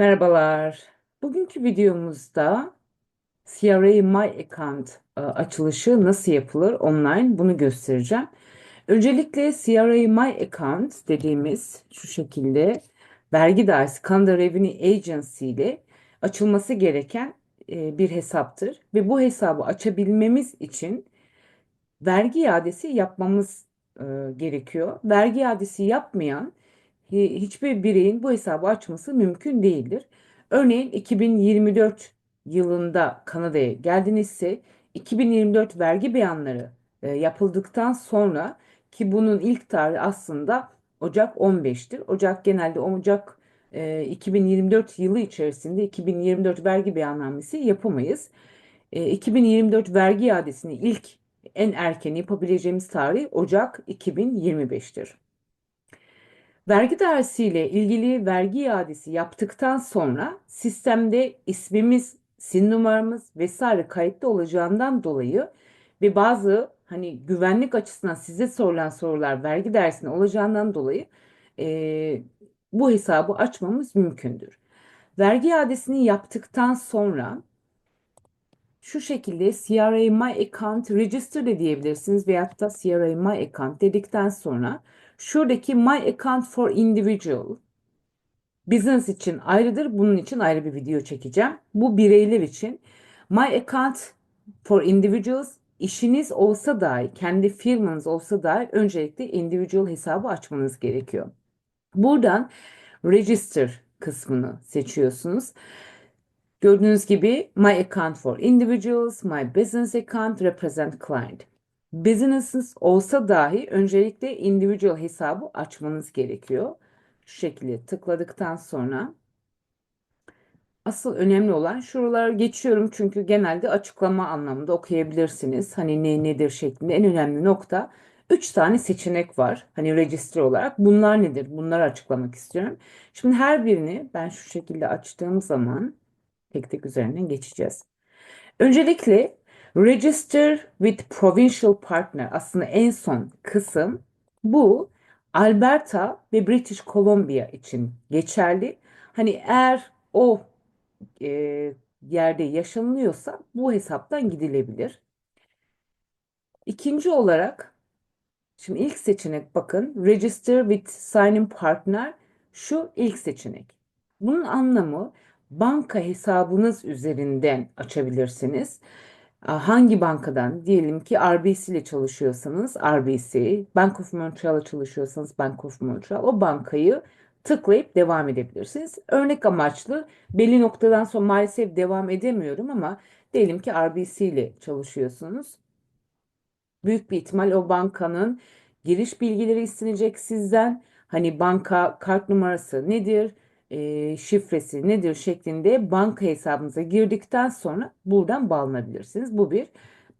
Merhabalar. Bugünkü videomuzda CRA My Account e, açılışı nasıl yapılır online bunu göstereceğim. Öncelikle CRA My Account dediğimiz şu şekilde vergi dairesi Canada Revenue Agency ile açılması gereken e, bir hesaptır. Ve bu hesabı açabilmemiz için vergi iadesi yapmamız e, gerekiyor. Vergi iadesi yapmayan hiçbir bireyin bu hesabı açması mümkün değildir. Örneğin 2024 yılında Kanada'ya geldinizse 2024 vergi beyanları e, yapıldıktan sonra ki bunun ilk tarihi aslında Ocak 15'tir. Ocak genelde Ocak e, 2024 yılı içerisinde 2024 vergi beyannamesi yapamayız. E, 2024 vergi iadesini ilk en erken yapabileceğimiz tarih Ocak 2025'tir. Vergi dairesiyle ilgili vergi iadesi yaptıktan sonra sistemde ismimiz, SIN numaramız vesaire kayıtlı olacağından dolayı ve bazı hani güvenlik açısından size sorulan sorular vergi dairesinde olacağından dolayı e, bu hesabı açmamız mümkündür. Vergi iadesini yaptıktan sonra şu şekilde CRA My Account Register de diyebilirsiniz veyahut da CRA My Account dedikten sonra şuradaki My Account for Individual business için ayrıdır. Bunun için ayrı bir video çekeceğim. Bu bireyler için My Account for Individuals işiniz olsa dahi, kendi firmanız olsa dahi öncelikle individual hesabı açmanız gerekiyor. Buradan register kısmını seçiyorsunuz. Gördüğünüz gibi My Account for Individuals, My Business Account, Represent Client. Business'ınız olsa dahi öncelikle individual hesabı açmanız gerekiyor. Şu şekilde tıkladıktan sonra asıl önemli olan şuralara geçiyorum çünkü genelde açıklama anlamında okuyabilirsiniz. Hani ne nedir şeklinde en önemli nokta 3 tane seçenek var. Hani register olarak bunlar nedir? Bunları açıklamak istiyorum. Şimdi her birini ben şu şekilde açtığım zaman tek tek üzerinden geçeceğiz. Öncelikle Register with Provincial Partner aslında en son kısım bu Alberta ve British Columbia için geçerli. Hani eğer o e, yerde yaşanılıyorsa bu hesaptan gidilebilir. İkinci olarak şimdi ilk seçenek bakın Register with Signing Partner şu ilk seçenek. Bunun anlamı banka hesabınız üzerinden açabilirsiniz. Hangi bankadan? Diyelim ki RBC ile çalışıyorsanız RBC, Bank of Montreal'a çalışıyorsanız Bank of Montreal o bankayı tıklayıp devam edebilirsiniz. Örnek amaçlı belli noktadan sonra maalesef devam edemiyorum ama diyelim ki RBC ile çalışıyorsunuz. Büyük bir ihtimal o bankanın giriş bilgileri istenecek sizden. Hani banka kart numarası nedir? E, şifresi nedir şeklinde banka hesabınıza girdikten sonra buradan bağlanabilirsiniz. Bu bir.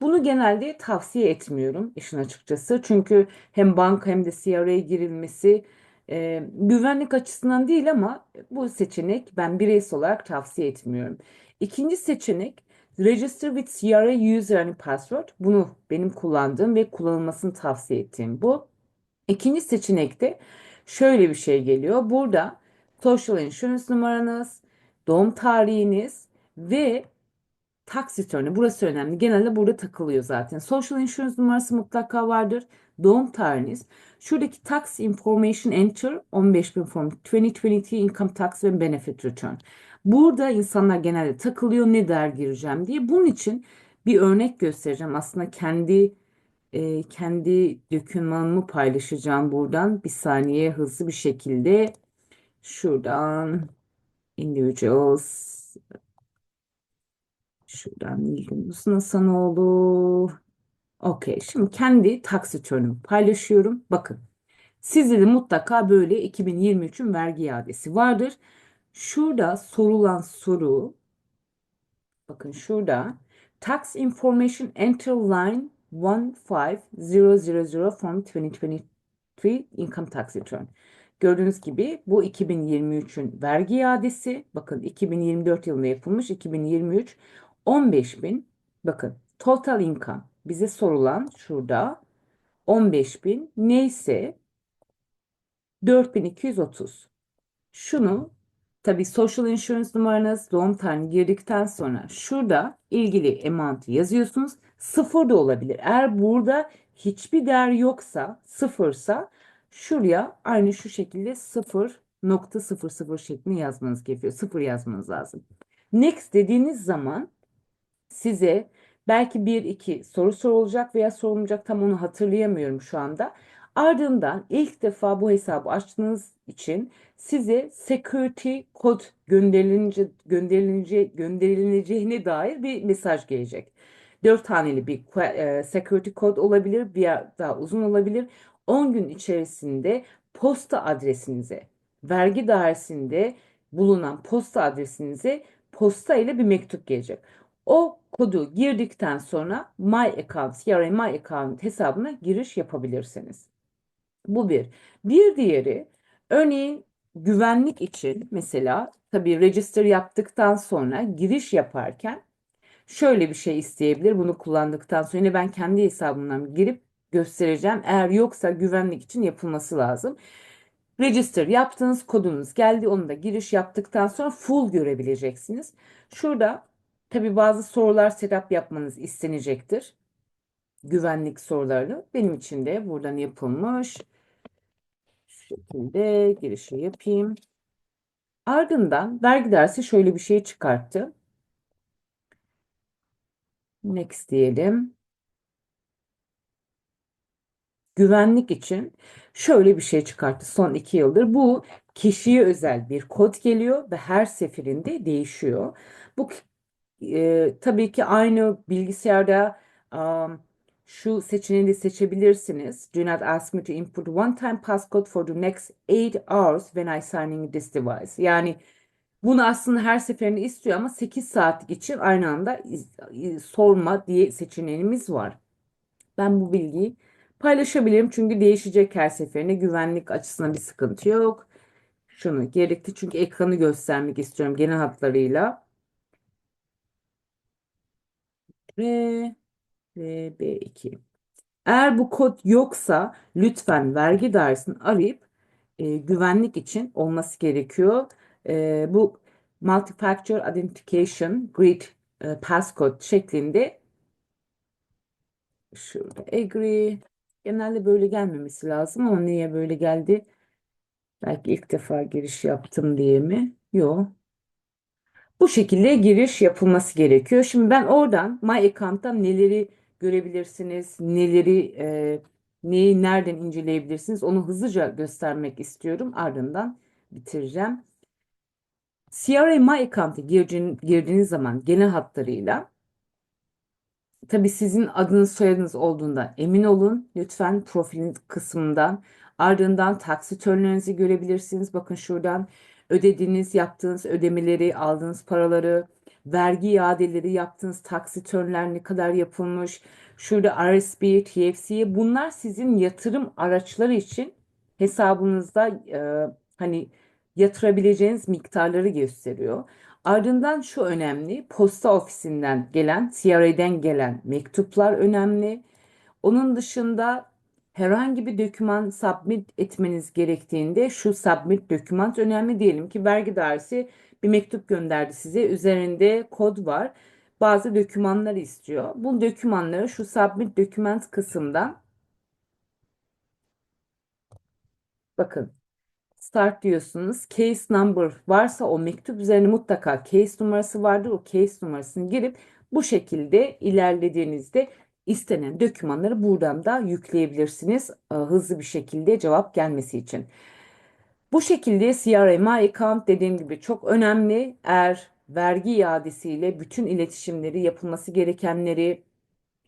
Bunu genelde tavsiye etmiyorum işin açıkçası. Çünkü hem banka hem de CRA'ya girilmesi e, güvenlik açısından değil ama bu seçenek ben bireysel olarak tavsiye etmiyorum. İkinci seçenek Register with CRA User and Password. Bunu benim kullandığım ve kullanılmasını tavsiye ettiğim bu. İkinci seçenekte şöyle bir şey geliyor. Burada Social Insurance numaranız, doğum tarihiniz ve tax return'ü. Burası önemli. Genelde burada takılıyor zaten. Social Insurance numarası mutlaka vardır. Doğum tarihiniz. Şuradaki Tax Information Enter 15.000 form 2022 Income Tax ve Benefit Return. Burada insanlar genelde takılıyor ne der gireceğim diye. Bunun için bir örnek göstereceğim. Aslında kendi e, kendi dokümanımı paylaşacağım buradan. Bir saniye hızlı bir şekilde Şuradan individuals şuradan Yıldız Nasanoğlu Okey. Şimdi kendi tax return'ümü paylaşıyorum. Bakın. Sizde de mutlaka böyle 2023'ün vergi iadesi vardır. Şurada sorulan soru bakın şurada Tax Information Enter Line 15000 from 2023 Income Tax Return. Gördüğünüz gibi bu 2023'ün vergi iadesi. Bakın 2024 yılında yapılmış 2023 15 bin. Bakın total income bize sorulan şurada 15 bin neyse 4230. Şunu Tabii Social Insurance numaranız doğum tarihini girdikten sonra şurada ilgili amount'u yazıyorsunuz. Sıfır da olabilir. Eğer burada hiçbir değer yoksa, sıfırsa şuraya aynı şu şekilde sıfır nokta sıfır sıfır şeklinde yazmanız gerekiyor. Sıfır yazmanız lazım. Next dediğiniz zaman size belki bir iki soru sorulacak veya sorulmayacak tam onu hatırlayamıyorum şu anda. Ardından ilk defa bu hesabı açtığınız için size security kod gönderilince, gönderilince, gönderileceğine dair bir mesaj gelecek. Dört haneli bir e, security kod olabilir, bir daha uzun olabilir. 10 gün içerisinde posta adresinize, vergi dairesinde bulunan posta adresinize posta ile bir mektup gelecek. O kodu girdikten sonra My Account, CRM My Account hesabına giriş yapabilirsiniz. Bu bir. Bir diğeri örneğin güvenlik için mesela tabii register yaptıktan sonra giriş yaparken şöyle bir şey isteyebilir. Bunu kullandıktan sonra yine ben kendi hesabımdan girip göstereceğim. Eğer yoksa güvenlik için yapılması lazım. Register yaptığınız kodunuz geldi. Onu da giriş yaptıktan sonra full görebileceksiniz. Şurada tabii bazı sorular setup yapmanız istenecektir. Güvenlik soruları. Benim için de buradan yapılmış. Şu şekilde girişi yapayım. Ardından vergi dersi şöyle bir şey çıkarttı. Next diyelim. Güvenlik için şöyle bir şey çıkarttı son iki yıldır. Bu kişiye özel bir kod geliyor ve her seferinde değişiyor. Bu e, tabii ki aynı bilgisayarda um, şu seçeneği de seçebilirsiniz. Do not ask me to input one time passcode for the next 8 hours when I signing this device. Yani bunu aslında her seferinde istiyor ama 8 saatlik için aynı anda sorma diye seçeneğimiz var. Ben bu bilgiyi paylaşabilirim çünkü değişecek her seferinde güvenlik açısından bir sıkıntı yok. Şunu gerekti çünkü ekranı göstermek istiyorum genel hatlarıyla. R, R, B2. Eğer bu kod yoksa lütfen vergi dairesini arayıp e, güvenlik için olması gerekiyor. E, bu Multi-Factor Identification Grid e, Passcode şeklinde şurada agree genelde böyle gelmemesi lazım ama niye böyle geldi? Belki ilk defa giriş yaptım diye mi? Yok. Bu şekilde giriş yapılması gerekiyor. Şimdi ben oradan My Account'tan neleri görebilirsiniz, neleri e, neyi nereden inceleyebilirsiniz onu hızlıca göstermek istiyorum. Ardından bitireceğim. CRA My Account'a girdiğiniz zaman genel hatlarıyla tabii sizin adınız soyadınız olduğunda emin olun. Lütfen profilin kısmından ardından taksitörlerinizi görebilirsiniz. Bakın şuradan ödediğiniz, yaptığınız ödemeleri, aldığınız paraları, vergi iadeleri, yaptığınız taksitörler ne kadar yapılmış, şurada RSP, TFC bunlar sizin yatırım araçları için hesabınızda e, hani yatırabileceğiniz miktarları gösteriyor. Ardından şu önemli, posta ofisinden gelen, CRA'den gelen mektuplar önemli. Onun dışında herhangi bir doküman submit etmeniz gerektiğinde şu submit doküman önemli diyelim ki vergi dairesi bir mektup gönderdi size. Üzerinde kod var. Bazı dokümanları istiyor. Bu dokümanları şu submit document kısımdan bakın start diyorsunuz. Case number varsa o mektup üzerine mutlaka case numarası vardır. O case numarasını girip bu şekilde ilerlediğinizde istenen dokümanları buradan da yükleyebilirsiniz e, hızlı bir şekilde cevap gelmesi için. Bu şekilde CRM account dediğim gibi çok önemli. Eğer vergi iadesiyle bütün iletişimleri yapılması gerekenleri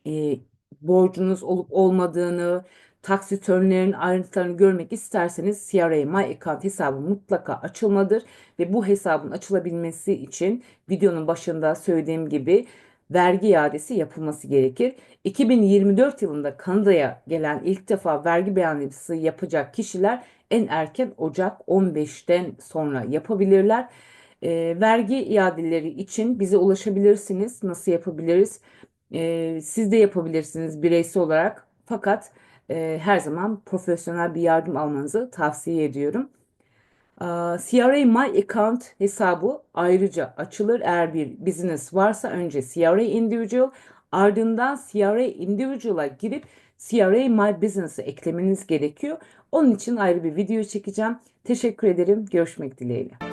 e, borcunuz olup olmadığını, taksitörlerin ayrıntılarını görmek isterseniz CRA My Account hesabı mutlaka açılmadır ve bu hesabın açılabilmesi için videonun başında söylediğim gibi vergi iadesi yapılması gerekir. 2024 yılında Kanada'ya gelen ilk defa vergi beyannameması yapacak kişiler en erken Ocak 15'ten sonra yapabilirler. E, vergi iadeleri için bize ulaşabilirsiniz. Nasıl yapabiliriz? E, siz de yapabilirsiniz bireysel olarak. Fakat e, her zaman profesyonel bir yardım almanızı tavsiye ediyorum. Aa, CRA My Account hesabı ayrıca açılır. Eğer bir business varsa önce CRA Individual ardından CRA Individual'a girip CRA My Business'ı eklemeniz gerekiyor. Onun için ayrı bir video çekeceğim. Teşekkür ederim. Görüşmek dileğiyle.